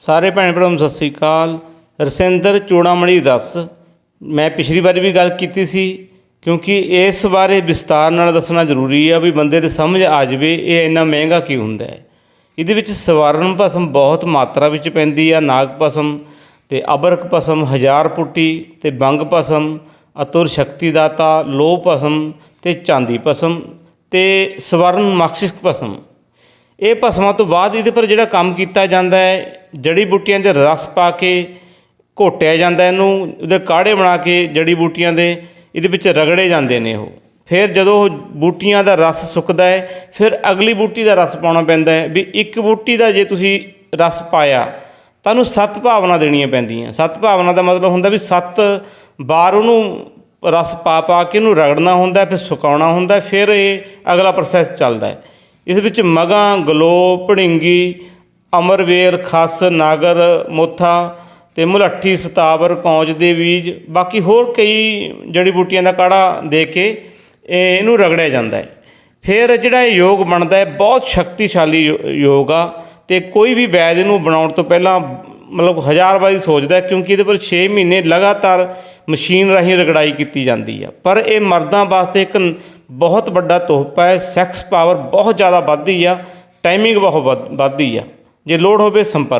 ਸਾਰੇ ਭੈਣ ਭਰਾਵਾਂ ਨੂੰ ਸਤਿ ਸ੍ਰੀ ਅਕਾਲ। ਰਸਿੰਦਰ ਚੂੜਾਮਣੀ ਰਸ ਮੈਂ ਪਿਛਲੀ ਵਾਰੀ ਵੀ ਗੱਲ ਕੀਤੀ ਸੀ, ਕਿਉਂਕਿ ਇਸ ਬਾਰੇ ਵਿਸਤਾਰ ਨਾਲ ਦੱਸਣਾ ਜ਼ਰੂਰੀ ਆ ਵੀ ਬੰਦੇ ਦੇ ਸਮਝ ਆ ਜਾਵੇ, ਇਹ ਇੰਨਾ ਮਹਿੰਗਾ ਕੀ ਹੁੰਦਾ ਹੈ। ਇਹਦੇ ਵਿੱਚ ਸਵਰਨ ਭਸਮ ਬਹੁਤ ਮਾਤਰਾ ਵਿੱਚ ਪੈਂਦੀ ਆ, ਨਾਗ ਭਸਮ ਤੇ ਅਬਰਕ ਭਸਮ, ਹਜ਼ਾਰ ਪੁੱਟੀ ਤੇ ਬੰਗ ਭਸਮ, ਅਤੁਰ ਸ਼ਕਤੀ ਦਾਤਾ ਲੋਹ ਭਸਮ ਤੇ ਚਾਂਦੀ ਭਸਮ ਤੇ ਸਵਰਨ ਮਕਸ਼ਿਕ ਭਸਮ। ਇਹ ਭਸਮਾਂ ਤੋਂ ਬਾਅਦ ਇਹਦੇ ਪਰ ਜਿਹੜਾ ਕੰਮ ਕੀਤਾ ਜਾਂਦਾ ਹੈ ਜੜੀ ਬੂਟੀਆਂ ਦੇ ਰਸ ਪਾ ਕੇ ਘੋਟਿਆ ਜਾਂਦਾ ਇਹਨੂੰ, ਉਹਦੇ ਕਾੜੇ ਬਣਾ ਕੇ ਜੜੀ ਬੂਟੀਆਂ ਦੇ, ਇਹਦੇ ਵਿੱਚ ਰਗੜੇ ਜਾਂਦੇ ਨੇ ਉਹ। ਫਿਰ ਜਦੋਂ ਉਹ ਬੂਟੀਆਂ ਦਾ ਰਸ ਸੁੱਕਦਾ ਹੈ, ਫਿਰ ਅਗਲੀ ਬੂਟੀ ਦਾ ਰਸ ਪਾਉਣਾ ਪੈਂਦਾ ਹੈ ਵੀ ਇੱਕ ਬੂਟੀ ਦਾ ਜੇ ਤੁਸੀਂ ਰਸ ਪਾਇਆ ਤਾਂ ਉਹਨੂੰ ਸੱਤ ਭਾਵਨਾ ਦੇਣੀਆਂ ਪੈਂਦੀਆਂ। ਸੱਤ ਭਾਵਨਾ ਦਾ ਮਤਲਬ ਹੁੰਦਾ ਵੀ ਸੱਤ ਵਾਰ ਉਹਨੂੰ ਰਸ ਪਾ ਪਾ ਕੇ ਇਹਨੂੰ ਰਗੜਨਾ ਹੁੰਦਾ, ਫਿਰ ਸੁਕਾਉਣਾ ਹੁੰਦਾ, ਫਿਰ ਇਹ ਅਗਲਾ ਪ੍ਰੋਸੈਸ ਚੱਲਦਾ ਹੈ। ਇਸ ਵਿੱਚ ਮਗਾਂ ਗਲੋ ਭੜਿੰਗੀ ਅਮਰਵੇਰ, ਖਸ, ਨਾਗਰ, ਮੋਥਾ ਤੇ ਮੁਲੱਠੀ, ਸਤਾਵਰ, ਕੌਂਜ ਦੇ ਬੀਜ, ਬਾਕੀ ਹੋਰ ਕਈ ਜੜੀ ਬੂਟੀਆਂ ਦਾ ਕਾੜਾ ਦੇ ਕੇ ਇਹ- ਇਹਨੂੰ ਰਗੜਿਆ ਜਾਂਦਾ ਹੈ। ਫਿਰ ਜਿਹੜਾ ਇਹ ਯੋਗ ਬਣਦਾ ਹੈ, ਬਹੁਤ ਸ਼ਕਤੀਸ਼ਾਲੀ ਯੋ- ਯੋਗ ਆ ਤੇ ਕੋਈ ਵੀ ਵੈਦ ਇਹਨੂੰ ਬਣਾਉਣ ਤੋਂ ਪਹਿਲਾਂ ਮਤਲਬ ਹਜ਼ਾਰ ਵਾਰੀ ਸੋਚਦਾ ਕਿਉਂਕਿ ਇਹਦੇ ਪਰ 6 ਮਹੀਨੇ ਲਗਾਤਾਰ ਮਸ਼ੀਨ ਰਾਹੀਂ ਰਗੜਾਈ ਕੀਤੀ ਜਾਂਦੀ ਆ। ਪਰ ਇਹ ਮਰਦਾਂ ਵਾਸਤੇ ਇੱਕ ਬਹੁਤ ਵੱਡਾ ਤੋਹਫਾ ਹੈ, ਸੈਕਸ ਪਾਵਰ ਬਹੁਤ ਜ਼ਿਆਦਾ ਵੱਧਦੀ ਆ, ਟਾਈਮਿੰਗ ਬਹੁਤ ਵੱਧ- ਵੱਧਦੀ ਆ। ਜੇ ਲੋੜ ਹੋਵੇ ਸੰਪਰਕ